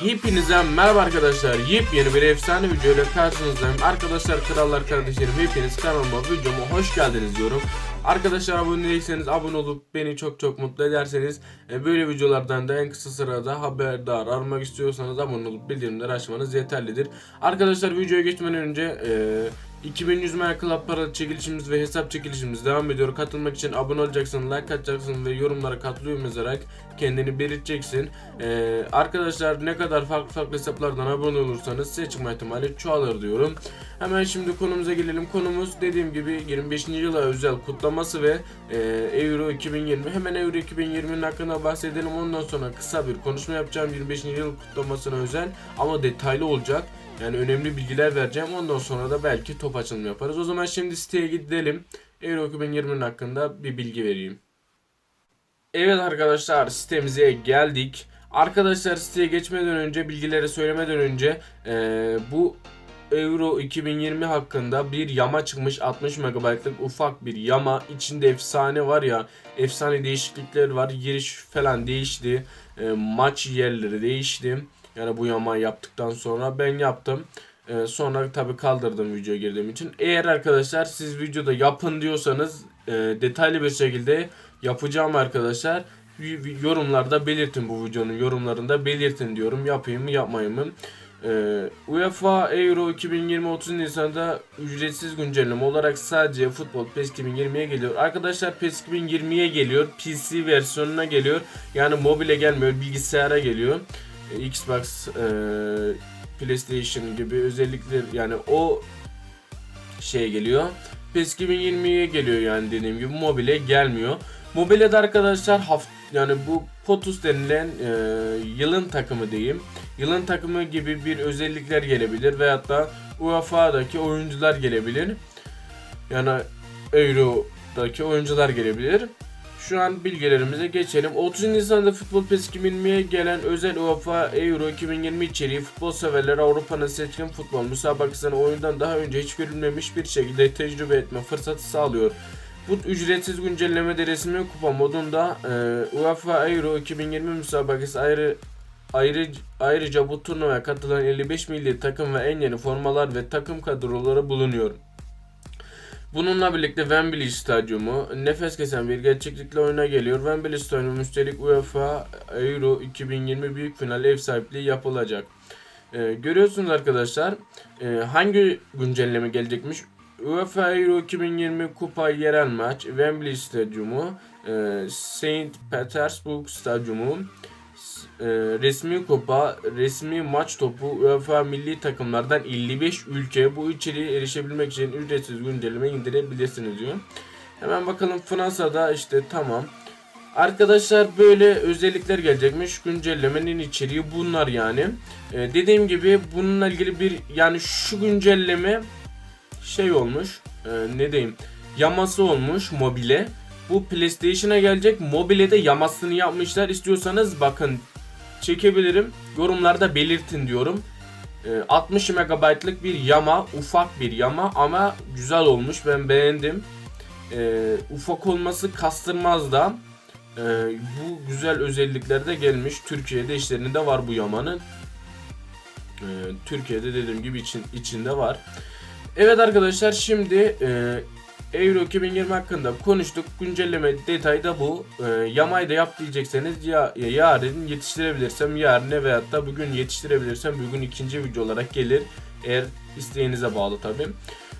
Hepinize merhaba arkadaşlar. Yepyeni bir efsane video ile karşınızdayım. Arkadaşlar, krallar, kardeşlerim hepiniz kanalıma, videoma hoş geldiniz diyorum. Arkadaşlar abone değilseniz abone olup beni çok çok mutlu ederseniz e, böyle videolardan da en kısa sırada haberdar almak istiyorsanız abone olup bildirimleri açmanız yeterlidir. Arkadaşlar videoya geçmeden önce e, 2100 Mega Club para çekilişimiz ve hesap çekilişimiz devam ediyor. Katılmak için abone olacaksın, like atacaksın ve yorumlara katılıyorum yazarak kendini belirteceksin. Ee, arkadaşlar ne kadar farklı farklı hesaplardan abone olursanız size çıkma ihtimali çoğalır diyorum. Hemen şimdi konumuza gelelim. Konumuz dediğim gibi 25. yıla özel kutlaması ve e, Euro 2020. Hemen Euro 2020'nin hakkında bahsedelim. Ondan sonra kısa bir konuşma yapacağım. 25. yıl kutlamasına özel ama detaylı olacak. Yani önemli bilgiler vereceğim. Ondan sonra da belki top açılımı yaparız. O zaman şimdi siteye gidelim. Euro 2020'nin hakkında bir bilgi vereyim. Evet arkadaşlar sitemize geldik. Arkadaşlar siteye geçmeden önce bilgileri söylemeden önce eee, bu Euro 2020 hakkında bir yama çıkmış 60 MB'lık ufak bir yama içinde efsane var ya efsane değişiklikler var giriş falan değişti Eee, maç yerleri değişti yani bu yamayı yaptıktan sonra ben yaptım Eee, sonra tabi kaldırdım videoya girdiğim için eğer arkadaşlar siz videoda yapın diyorsanız eee, detaylı bir şekilde yapacağım arkadaşlar. Yorumlarda belirtin bu videonun yorumlarında belirtin diyorum. Yapayım mı yapmayayım mı? Ee, UEFA Euro 2020 30 Nisan'da ücretsiz güncelleme olarak sadece futbol PES 2020'ye geliyor. Arkadaşlar PES 2020'ye geliyor. PC versiyonuna geliyor. Yani mobile gelmiyor, bilgisayara geliyor. Ee, Xbox, e, PlayStation gibi özellikler yani o şey geliyor. PES 2020'ye geliyor yani dediğim gibi mobile gelmiyor. Mobile'de arkadaşlar haft yani bu POTUS denilen e, yılın takımı diyeyim. Yılın takımı gibi bir özellikler gelebilir veyahut da UEFA'daki oyuncular gelebilir. Yani Euro'daki oyuncular gelebilir. Şu an bilgilerimize geçelim. 30 Nisan'da Futbol PES 2020'ye gelen özel UEFA Euro 2020 içeriği futbol severlere Avrupa'nın seçkin futbol müsabakasını oyundan daha önce hiç görülmemiş bir şekilde tecrübe etme fırsatı sağlıyor. Bu ücretsiz güncellemede resmi kupa modunda e, UEFA Euro 2020 müsabakası ayrı ayrı ayrıca bu turnuvaya katılan 55 milli takım ve en yeni formalar ve takım kadroları bulunuyor. Bununla birlikte Wembley Stadyumu nefes kesen bir gerçeklikle oyuna geliyor. Wembley Stadyumu üstelik UEFA Euro 2020 büyük final ev sahipliği yapılacak. Ee, görüyorsunuz arkadaşlar e, hangi güncelleme gelecekmiş? UEFA Euro 2020 Kupa yerel maç Wembley Stadyumu e, Saint Petersburg Stadyumu e, resmi kupa, resmi maç topu UEFA milli takımlardan 55 ülke bu içeriğe erişebilmek için ücretsiz güncelleme indirebilirsiniz diyor. Hemen bakalım Fransa'da işte tamam. Arkadaşlar böyle özellikler gelecekmiş. Güncellemenin içeriği bunlar yani. E, dediğim gibi bununla ilgili bir yani şu güncelleme şey olmuş. e, ne diyeyim? Yaması olmuş mobile. Bu PlayStation'a gelecek. Mobile de yamasını yapmışlar. İstiyorsanız bakın çekebilirim. Yorumlarda belirtin diyorum. E, 60 MB'lık bir yama, ufak bir yama ama güzel olmuş. Ben beğendim. E, ufak olması kastırmaz da. E, bu güzel özellikler de gelmiş. Türkiye'de işlerinde var bu yamanın. Türkiye'de dediğim gibi için, içinde var. Evet arkadaşlar şimdi Euro 2020 hakkında konuştuk. Güncelleme detayı da bu. E, yamayı da yap diyecekseniz ya, ya yarın yetiştirebilirsem yarın veyahut da bugün yetiştirebilirsem bugün ikinci video olarak gelir. Eğer isteğinize bağlı tabi.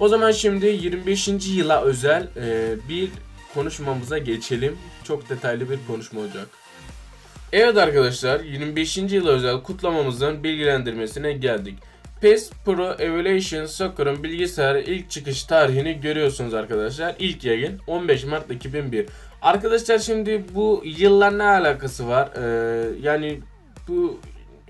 O zaman şimdi 25. yıla özel e, bir konuşmamıza geçelim. Çok detaylı bir konuşma olacak. Evet arkadaşlar 25. yıla özel kutlamamızın bilgilendirmesine geldik. PES Pro Evolution Soccer'ın bilgisayara ilk çıkış tarihini görüyorsunuz arkadaşlar. İlk yayın 15 Mart 2001. Arkadaşlar şimdi bu yılla ne alakası var? Ee, yani bu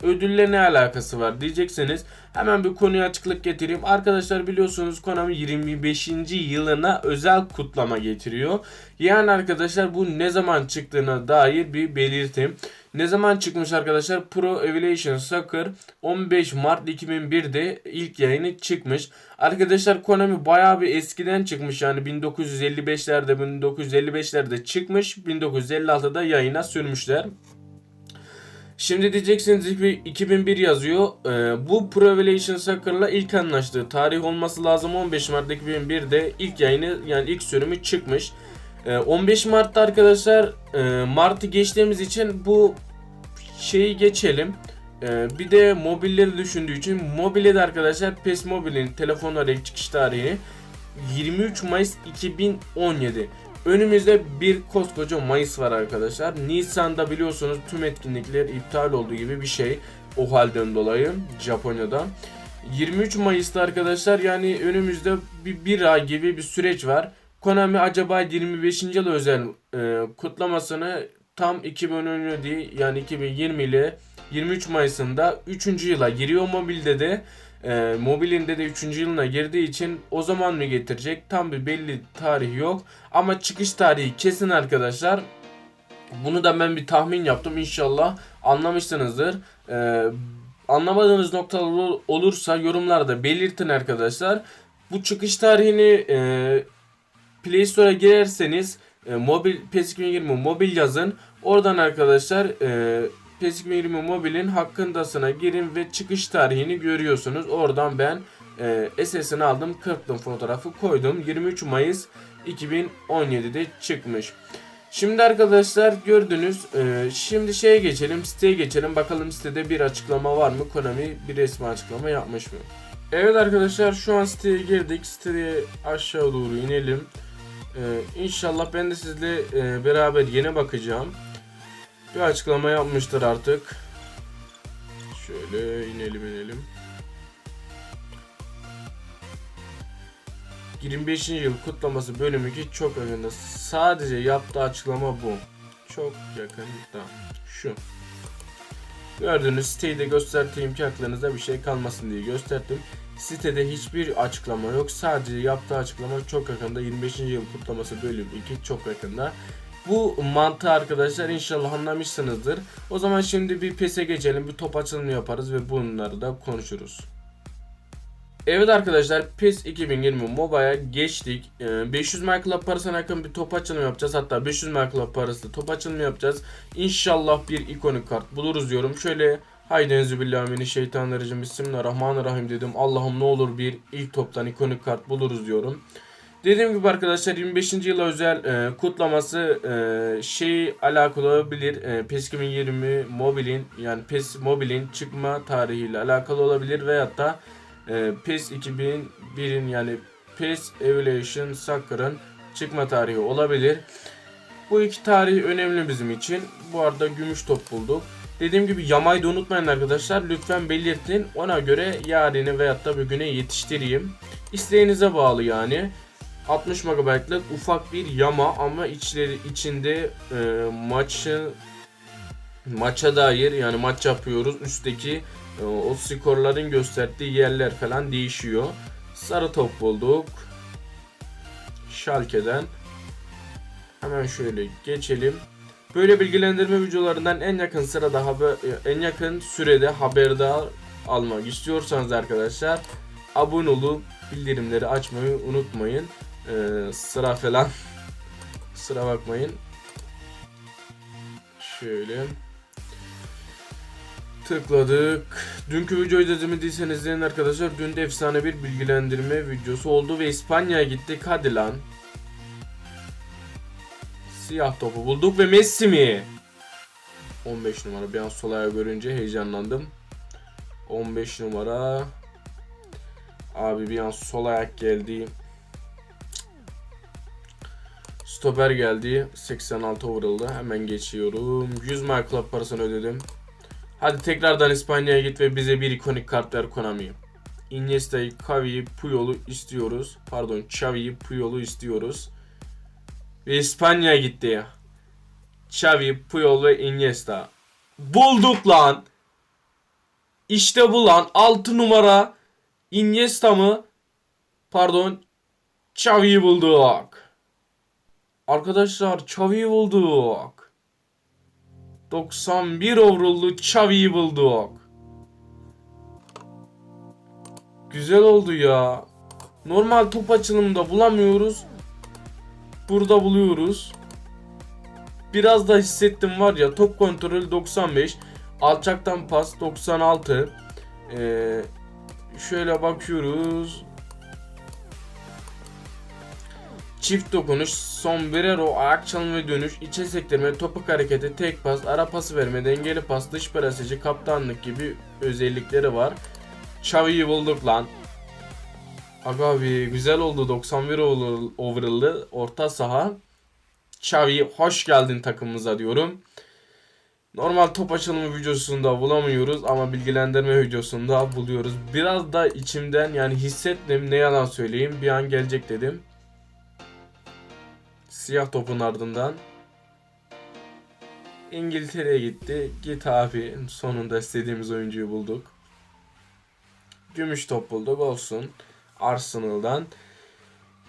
ödülle ne alakası var diyecekseniz hemen bir konuya açıklık getireyim. Arkadaşlar biliyorsunuz Konami 25. yılına özel kutlama getiriyor. Yani arkadaşlar bu ne zaman çıktığına dair bir belirtim. Ne zaman çıkmış arkadaşlar? Pro Evolution Soccer 15 Mart 2001'de ilk yayını çıkmış. Arkadaşlar Konami bayağı bir eskiden çıkmış yani 1955'lerde 1955'lerde çıkmış 1956'da yayına sürmüşler. Şimdi diyeceksiniz ki 2001 yazıyor. Ee, bu Pro Evolution Soccer'la ilk anlaştığı tarih olması lazım 15 Mart 2001'de ilk yayını yani ilk sürümü çıkmış. Ee, 15 Mart'ta arkadaşlar e, Mart'ı geçtiğimiz için bu şeyi geçelim. Ee, bir de mobilleri düşündüğü için mobile de arkadaşlar PES Mobile'in telefonlara ilk çıkış tarihini 23 Mayıs 2017. Önümüzde bir koskoca Mayıs var arkadaşlar. Nisan'da biliyorsunuz tüm etkinlikler iptal olduğu gibi bir şey. O halden dolayı Japonya'da. 23 Mayıs'ta arkadaşlar yani önümüzde bir, bir ay gibi bir süreç var. Konami acaba 25. yıl özel e, kutlamasını tam 2017 yani 2020 ile 23 Mayıs'ında 3. yıla giriyor mobilde de. E, mobilinde de 3. yılına girdiği için o zaman mı getirecek? Tam bir belli tarih yok. Ama çıkış tarihi kesin arkadaşlar. Bunu da ben bir tahmin yaptım. İnşallah anlamışsınızdır. E, anlamadığınız noktalar ol- olursa yorumlarda belirtin arkadaşlar. Bu çıkış tarihini e, Play Store'a girerseniz e, mobil PES 2020 mobil yazın. Oradan arkadaşlar e, PES 2020 mobilin hakkındasına girin ve çıkış tarihini görüyorsunuz. Oradan ben e, SS'ini aldım. Kırptım fotoğrafı koydum. 23 Mayıs 2017'de çıkmış. Şimdi arkadaşlar gördünüz. e, şimdi şeye geçelim. Siteye geçelim. Bakalım sitede bir açıklama var mı? Konami bir resmi açıklama yapmış mı? Evet arkadaşlar şu an siteye girdik. Siteye aşağı doğru inelim. Ee, inşallah ben de sizle e, beraber yeni bakacağım. Bir açıklama yapmıştır artık. Şöyle inelim inelim. 25. yıl kutlaması bölümü ki çok yakında. Sadece yaptığı açıklama bu. Çok yakında. Şu. Gördüğünüz siteyi de gösterdiğim ki aklınızda bir şey kalmasın diye gösterdim. Sitede hiçbir açıklama yok. Sadece yaptığı açıklama çok yakında 25. yıl kutlaması bölüm 2 çok yakında. Bu mantığı arkadaşlar inşallah anlamışsınızdır. O zaman şimdi bir PES'e geçelim. Bir top açılımı yaparız ve bunları da konuşuruz. Evet arkadaşlar PES 2020 Mobile'a geçtik. Ee, 500 Michael parasına yakın bir top açılımı yapacağız. Hatta 500 Michael parası top açılımı yapacağız. İnşallah bir ikonik kart buluruz diyorum. Şöyle Haydi enzübillahimineşşeytanirracim Bismillahirrahmanirrahim dedim. Allah'ım ne olur bir ilk toptan ikonik kart buluruz diyorum. Dediğim gibi arkadaşlar 25. yıla özel e, kutlaması e, şey alakalı olabilir. E, PES 2020 mobilin yani PES mobilin çıkma tarihiyle alakalı olabilir veyahut da e, PES 2001'in yani PES Evolution Soccer'ın çıkma tarihi olabilir. Bu iki tarih önemli bizim için. Bu arada gümüş top bulduk. Dediğim gibi yamayı da unutmayın arkadaşlar. Lütfen belirtin. Ona göre yarını veyahut da bugüne yetiştireyim. İsteğinize bağlı yani. 60 MB'lık ufak bir yama ama içleri içinde e, maçı maça dair yani maç yapıyoruz. Üstteki e, o skorların gösterdiği yerler falan değişiyor. Sarı top bulduk. Schalke'den. Hemen şöyle geçelim. Böyle bilgilendirme videolarından en yakın sırada haber en yakın sürede haberdar almak istiyorsanız arkadaşlar abone olup bildirimleri açmayı unutmayın. Ee, sıra falan sıra bakmayın. Şöyle tıkladık. Dünkü videoyu da izlemediyseniz izleyin arkadaşlar. Dün de efsane bir bilgilendirme videosu oldu ve İspanya'ya gittik. Hadi lan. Siyah topu bulduk ve Messi mi? 15 numara bir an sol ayağı görünce heyecanlandım. 15 numara. Abi bir an sol ayak geldi. Stoper geldi. 86 overall'da. Hemen geçiyorum. 100 My Club parasını ödedim. Hadi tekrardan İspanya'ya git ve bize bir ikonik kart ver Konami. Iniesta'yı, Xavi'yi, Puyol'u istiyoruz. Pardon, Xavi'yi, Puyol'u istiyoruz. Ve İspanya'ya gitti ya. Xavi, Puyol ve Iniesta. Bulduk lan. İşte bu lan. 6 numara Iniesta mı? Pardon. Xavi'yi bulduk. Arkadaşlar Xavi'yi bulduk. 91 overall'lu Xavi'yi bulduk. Güzel oldu ya. Normal top açılımında bulamıyoruz. Burada buluyoruz. Biraz da hissettim var ya top kontrolü 95. Alçaktan pas 96. Ee, şöyle bakıyoruz. Çift dokunuş, sombrero, ayak çalım ve dönüş, içe sektirme, topuk hareketi, tek pas, ara pası verme, dengeli pas, dış parasıcı, kaptanlık gibi özellikleri var. Xavi'yi bulduk lan. Aga abi güzel oldu 91 over- overall'lı orta saha. Xavi hoş geldin takımımıza diyorum. Normal top açılımı videosunda bulamıyoruz ama bilgilendirme videosunda buluyoruz. Biraz da içimden yani hissettim ne yalan söyleyeyim bir an gelecek dedim. Siyah topun ardından İngiltere'ye gitti. Git abi sonunda istediğimiz oyuncuyu bulduk. Gümüş top bulduk olsun. Arsenal'dan.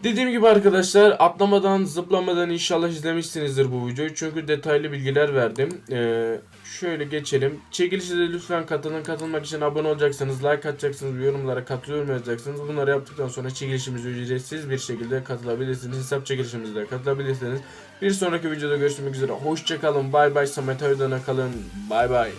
Dediğim gibi arkadaşlar atlamadan zıplamadan inşallah izlemişsinizdir bu videoyu. Çünkü detaylı bilgiler verdim. Ee, şöyle geçelim. Çekilişe de lütfen katılın. Katılmak için abone olacaksınız. Like atacaksınız. Yorumlara katılıyorum yazacaksınız. Bunları yaptıktan sonra çekilişimize ücretsiz bir şekilde katılabilirsiniz. Hesap çekilişimize de katılabilirsiniz. Bir sonraki videoda görüşmek üzere. Hoşçakalın. Bay bay. Samet Aydın'a kalın. Bay bay.